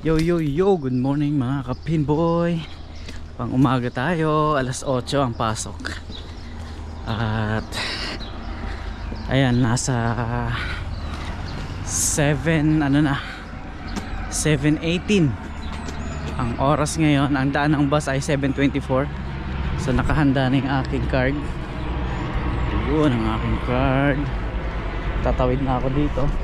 Yo yo yo, good morning mga kapinboy Pang umaga tayo, alas 8 ang pasok. At Ayan, nasa 7, ano na 7.18 Ang oras ngayon, ang daan ng bus ay 7.24 So nakahanda na yung aking card. Yun ang aking card. Tatawid na ako dito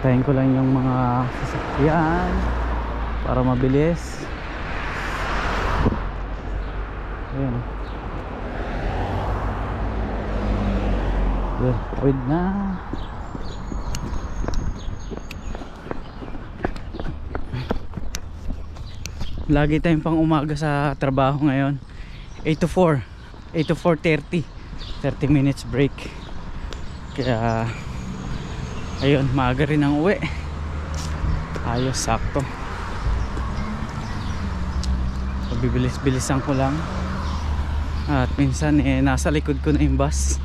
Hintayin ko lang yung mga sasakyan para mabilis. Ayan, tawid na. Lagi tayong pang umaga sa trabaho ngayon. 8 to 4. 8 to 4.30. 30 minutes break. Kaya ayun maaga rin ang uwi. Ayos sakto. Bibilis bilisan ko lang. At minsan eh nasa likod ko na yung bus.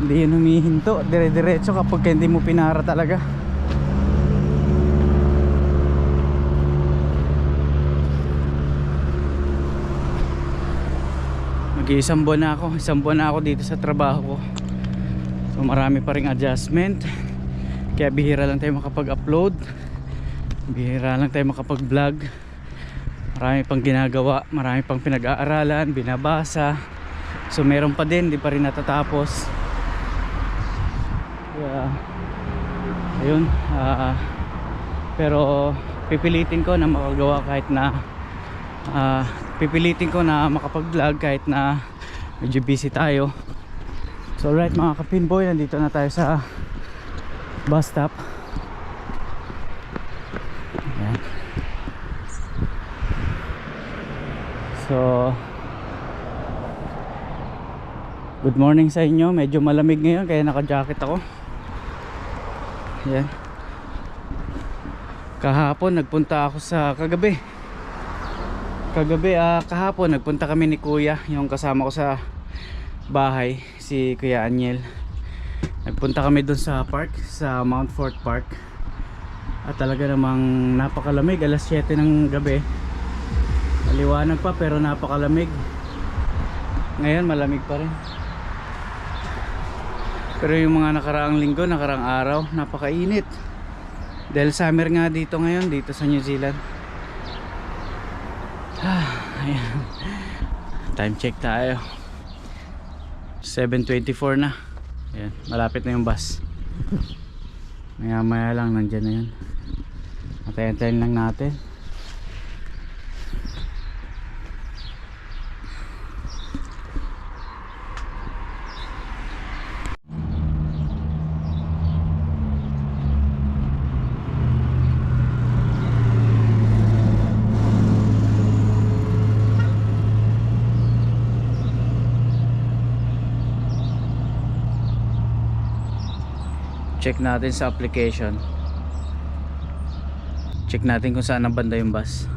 Hindi yun humihinto. Dire diretso kapag hindi mo pinara talaga. Mag isang buwan na ako. Isang buwan na ako dito sa trabaho ko. So marami pa ring adjustment kaya bihira lang tayo makapag-upload. Bihira lang tayo makapag-vlog. Marami pang ginagawa marami pang pinag-aaralan binabasa. So meron pa din di pa rin natatapos. Kaya ayun ah, pero pipilitin ko na makagawa kahit na ah, pipilitin ko na makapag-vlog kahit na medyo busy tayo. So alright mga kapinboy nandito na tayo sa bus stop. Ayan. so good morning sa inyo. Medyo malamig ngayon kaya naka jacket ako. Yan kahapon nagpunta ako sa kagabi. Kagabi ah kahapon nagpunta kami ni kuya yung kasama ko sa bahay si kuya Aniel nagpunta kami doon sa park sa Mount Fort Park. At talaga namang napakalamig alas 7 ng gabi. Maliwanag pa pero napakalamig. Ngayon malamig pa rin. Pero yung mga nakaraang linggo nakaraang araw napakainit. Dahil summer nga dito ngayon dito sa New Zealand. Time check tayo. 7.24 na Ayan, malapit na yung bus. Maya maya lang nandyan na yun. Antayin-antayin lang natin. Check natin sa application. Check natin kung saan ang banda yung bus.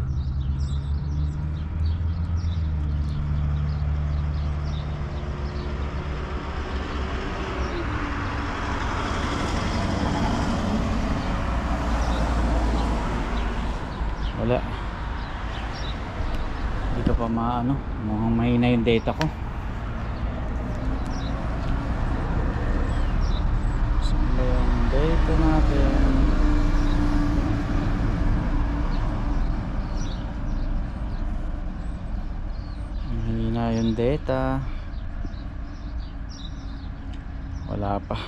Wala. Dito pa maano mukhang mahina yung data ko Saan ba yung data natin? Data. Wala pa.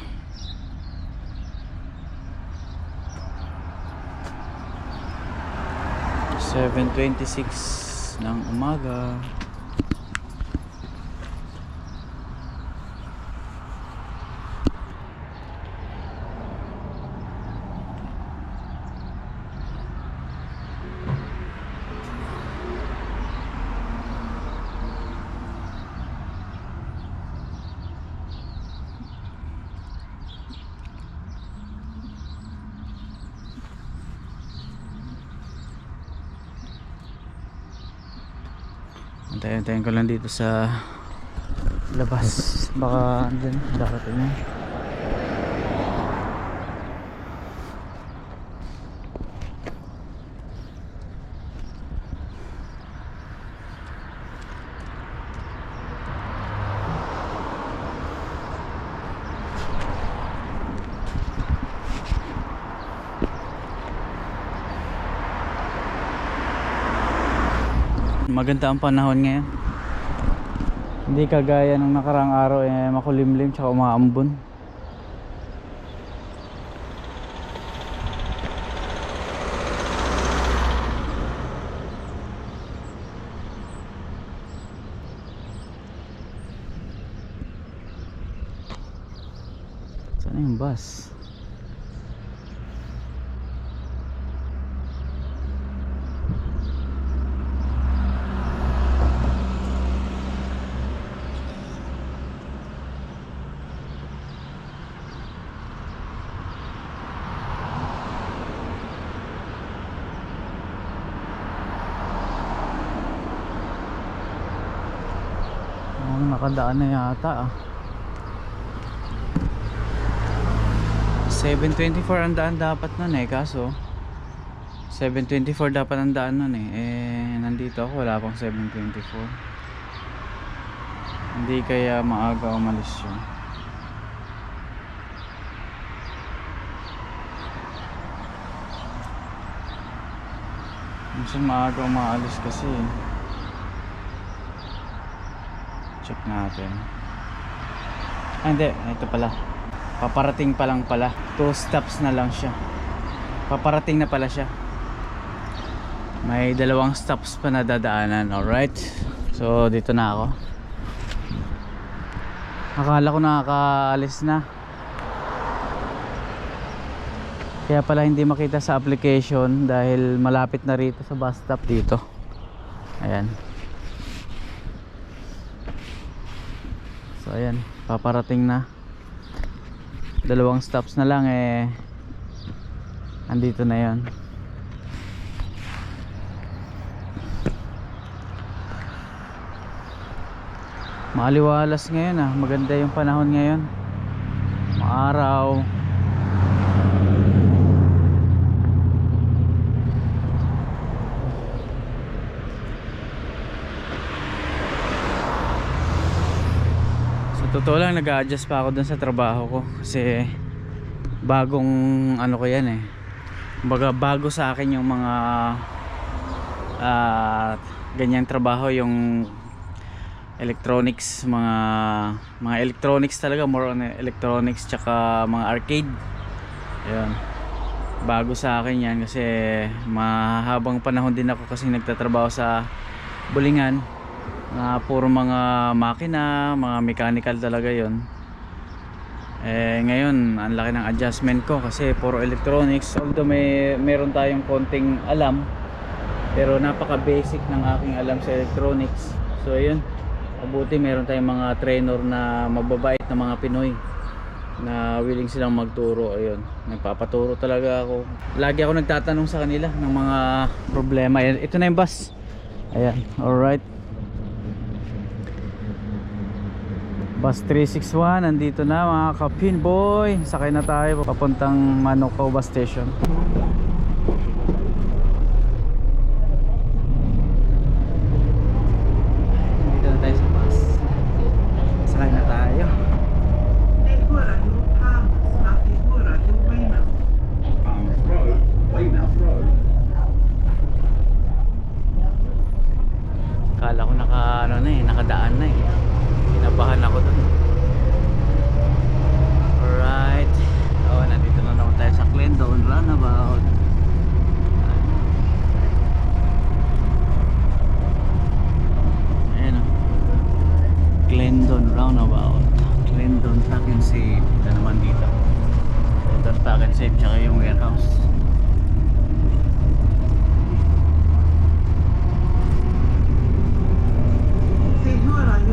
Seven twenty-six ng umaga. Antayin-antayin ko lang dito sa labas. Baka andyan, darating na. Maganda ang panahon ngayon. Hindi kagaya nung nakarang araw eh makulimlim tsaka umaambon. Saan yung bus? Oh, nakadaan na yata ah. 724 ang daan dapat nun eh kaso 724 dapat ang daan nun eh eh nandito ako wala pang 724 hindi kaya maaga umalis yun minsan maaga umaalis kasi eh. Check natin. Ah hindi. Ito pala. Paparating pa lang pala. 2 stops na lang siya. Paparating na pala siya. May dalawang stops pa na dadaanan. Alright. So dito na ako. Akala ko nakakaalis na. Kaya pala hindi makita sa application dahil malapit na rito sa bus stop dito. Ayan ayan paparating na. Dalawang stops na lang eh andito na yon maaliwalas ngayon ah. Maganda yung panahon ngayon. Maaraw totoo lang nag-a-adjust pa ako dun sa trabaho ko. Kasi bagong ano ko yan eh. Baga bago sa akin yung mga ah, ganyang trabaho yung electronics mga mga electronics talaga more on electronics tsaka mga arcade. Yun bago sa akin yan kasi mahabang panahon din ako kasi nagtatrabaho sa bulingan na puro mga makina mga mechanical talaga yon eh ngayon ang laki ng adjustment ko kasi puro electronics. Although may meron tayong konting alam pero napaka basic ng aking alam sa electronics. So ayun. Mabuti meron tayong mga trainer na mababait na mga Pinoy na willing silang magturo. Ayun. Nagpapaturo talaga ako. Lagi ako nagtatanong sa kanila ng mga problema. Ito na yung bus. Ayan. Alright Bus 361, nandito na mga kapin boy. Sakay na tayo papuntang Manukau bus station. Nandito na tayo sa bus. Sakay na tayo. Kala ko naka ano na eh, nakadaan na eh. Kinabahan ako dun. Alright. Oh, nandito na naman tayo sa Glendon Runabout. Ayan oh. Glendon Roundabout. Glendon Track and Save. Ito naman dito. Glendon Track and Save tsaka yung warehouse. Senhora Giovanni Spa. Barney's Farm Road. yun biyahe na bago mag alas 8 dating ko ng MIT mga 7.45 kaya yun may 15 minutes pa tayo eh,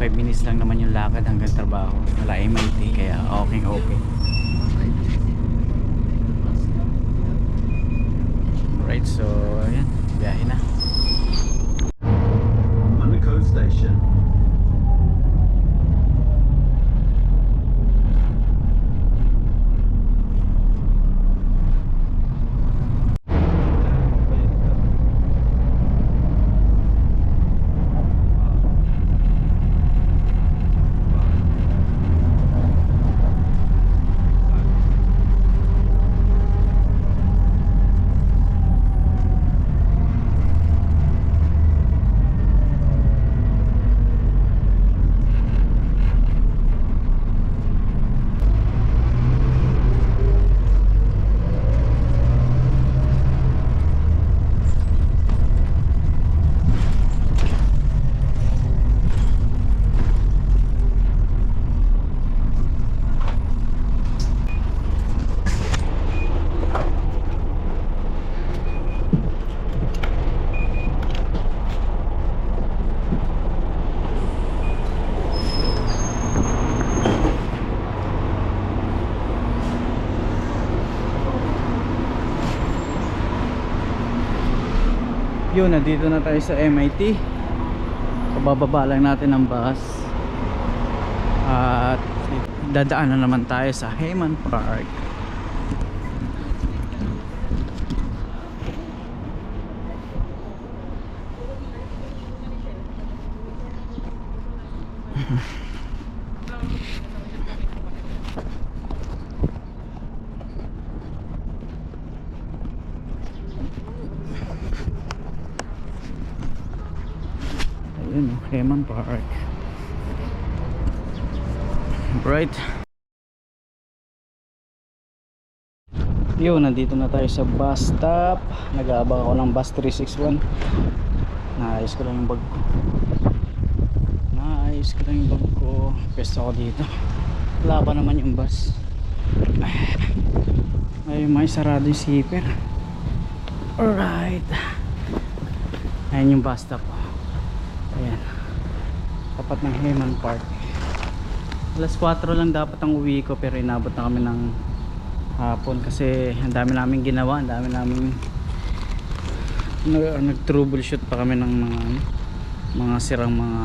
5 minutes lang naman yung lakad hanggang trabaho wala MIT kaya okay okay right so yun biyahe na Monaco Station. Yun, nandito na tayo sa MIT. Kabababa lang natin ng bus. At dadaan na naman tayo sa Heyman Park. Ayun, oh, Heyman Park. Right. Yun, nandito na tayo sa bus stop. Nag-aabang ako ng bus 361. Naayos ko lang yung bag ko. Naayos ko lang yung bag ko. Pwesto ako dito. Wala naman yung bus. Ay, may sarado yung zipper. Alright. Ayan yung bus stop. Ayan. Tapat ng Heyman Park. Alas 4 lang dapat ang uwi ko pero inabot na kami ng hapon kasi ang dami namin ginawa, ang dami namin nag, nag-troubleshoot pa kami ng mga mga sirang mga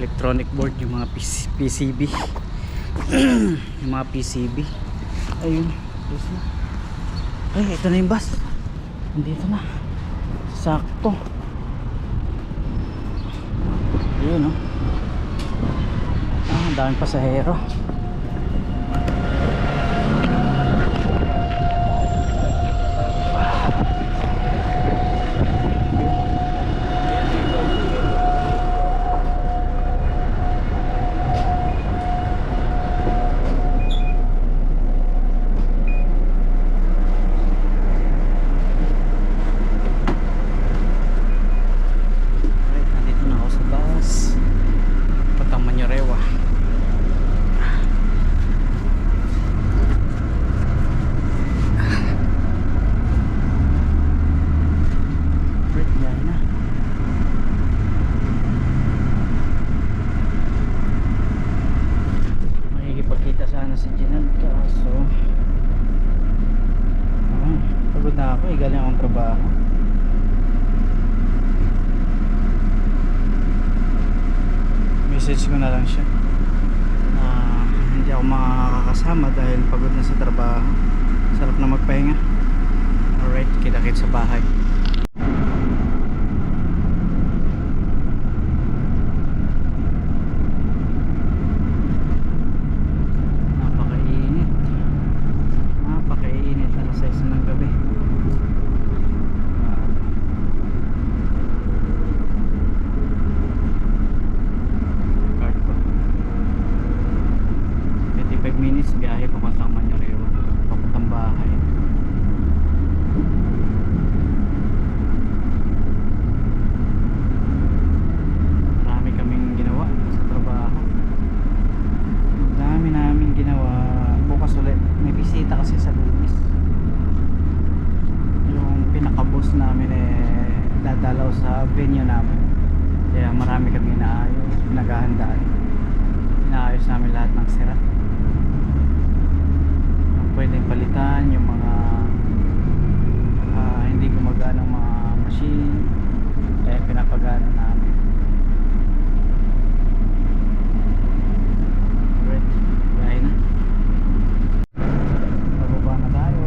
electronic board, yung mga PC, PCB. yung mga PCB. Ayun. Ay, ito na yung bus. Nandito na. Sakto. Ayun, oh. Daming pasahero. Alright, nandito na ako sa bus. Patang Manyarewa. Alright, biyahe na. Si Ginal kaso ah, pagod na ako eh, galing akong trabaho. message ko na lang siya na hindi ako makakasama dahil pagod na sa trabaho. Sarap na magpahinga. Alright kita kit sa bahay napakainit napakainit alas 6 ng gabi Ah, card ko 25 minutes biyahe papuntang Manyarewa papuntang bahay marami kaming ginawa sa trabaho dami namin ginawa bukas ulit may bisita kasi sa lunis yung pinaka-boss namin eh dadalaw sa venue namin. Kaya marami kami inaayos pinaghahandaan inaayos namin lahat ng sira. Yung pwedeng palitan yung mga ah, hindi gumagana mga machine. Kaya pinapagana namin Alright, biyahe na bababa na tayo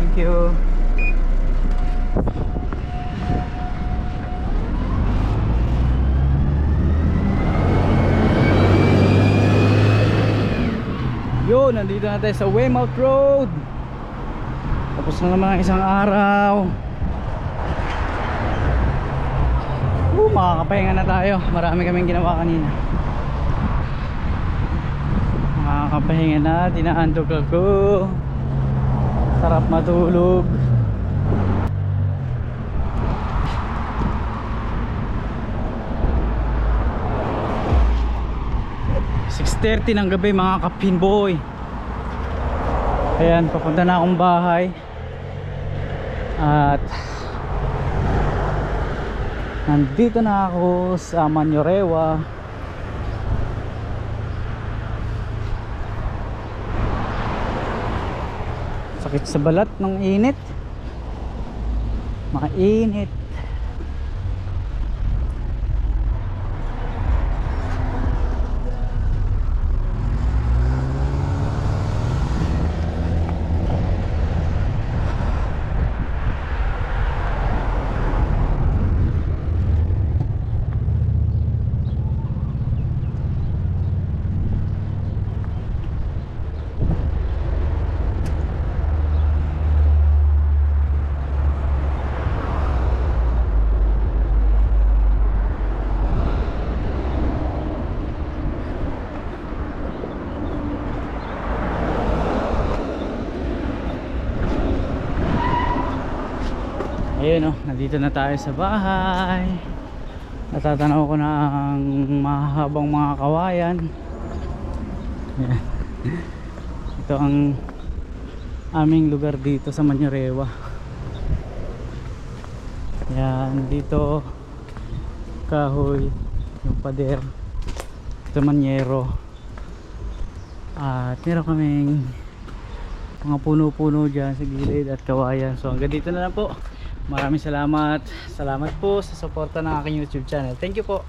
Thank you. Yo, nandito na tayo sa Weymouth Road. Tapos na naman ang isang araw. Uh, makakapahinga na tayo. Marami kaming ginawa kanina. Makakapahinga na. Tinaandog ako. Sarap matulog. 6.30 ng gabi mga kapinboy Ayan, papunta na akong bahay. At Nandito na ako sa Manyorewa. Sakit sa balat ng init. Mainit Ayun oh, nandito na tayo sa bahay. Natatanaw ko ang mahabang mga kawayan. Ayan. Ito ang aming lugar dito sa Manyarewa. Yan, dito kahoy, yung pader, ito manyero. At meron kaming mga puno-puno dyan sa gilid at kawayan. So hanggang dito na lang po. Maraming salamat. Salamat po sa suporta ng aking YouTube channel. Thank you po.